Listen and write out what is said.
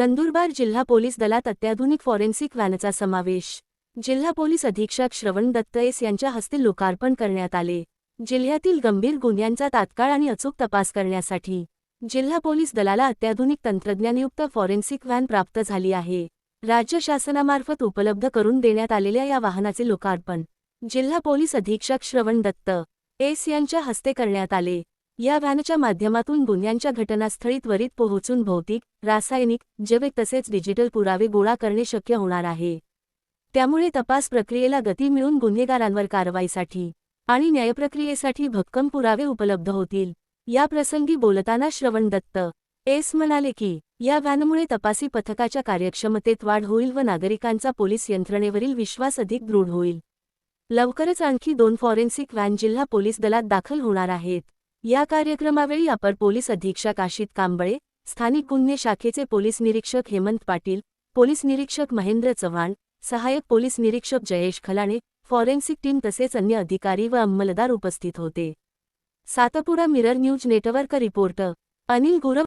नंदुरबार जिल्हा पोलीस दलात अत्याधुनिक फॉरेन्सिक व्हॅनचा समावेश. जिल्हा पोलीस अधीक्षक श्रवण दत्त एस यांच्या हस्ते लोकार्पण करण्यात आले. जिल्ह्यातील गंभीर गुन्ह्यांचा तात्काळ आणि अचूक तपास करण्यासाठी जिल्हा पोलीस दलाला अत्याधुनिक तंत्रज्ञानयुक्त फॉरेन्सिक व्हॅन प्राप्त झाली आहे. राज्य शासनामार्फत उपलब्ध करून देण्यात आलेल्या या वाहनाचे लोकार्पण जिल्हा पोलीस अधीक्षक श्रवण दत्त एस यांच्या हस्ते करण्यात आले. या व्हॅनच्या माध्यमातून गुन्ह्यांच्या घटनास्थळी त्वरित पोहोचून भौतिक रासायनिक जैविक तसेच डिजिटल पुरावे गोळा करणे शक्य होणार आहे. त्यामुळे तपास प्रक्रियेला गती मिळून गुन्हेगारांवर कारवाईसाठी आणि न्यायप्रक्रियेसाठी भक्कम पुरावे उपलब्ध होतील. या प्रसंगी बोलताना श्रवण दत्त एस म्हणाले की या व्हॅनमुळे तपासी पथकाच्या कार्यक्षमतेत वाढ होईल व नागरिकांचा पोलीस यंत्रणेवरील विश्वास अधिक दृढ होईल. लवकरच आणखी दोन फॉरेन्सिक व्हॅन जिल्हा पोलीस दलात दाखल होणार आहेत. या कार्यक्रमावेळी अपर पोलीस अधीक्षक आशित कांबळे स्थानिक गुन्हे शाखेचे पोलीस निरीक्षक हेमंत पाटील पोलीस निरीक्षक महेंद्र चव्हाण सहाय्यक पोलीस निरीक्षक जयेश खलाणे फॉरेन्सिक टीम तसेच अन्य अधिकारी व अंमलदार उपस्थित होते. Satpuda mirror news network reporter Anil Gurav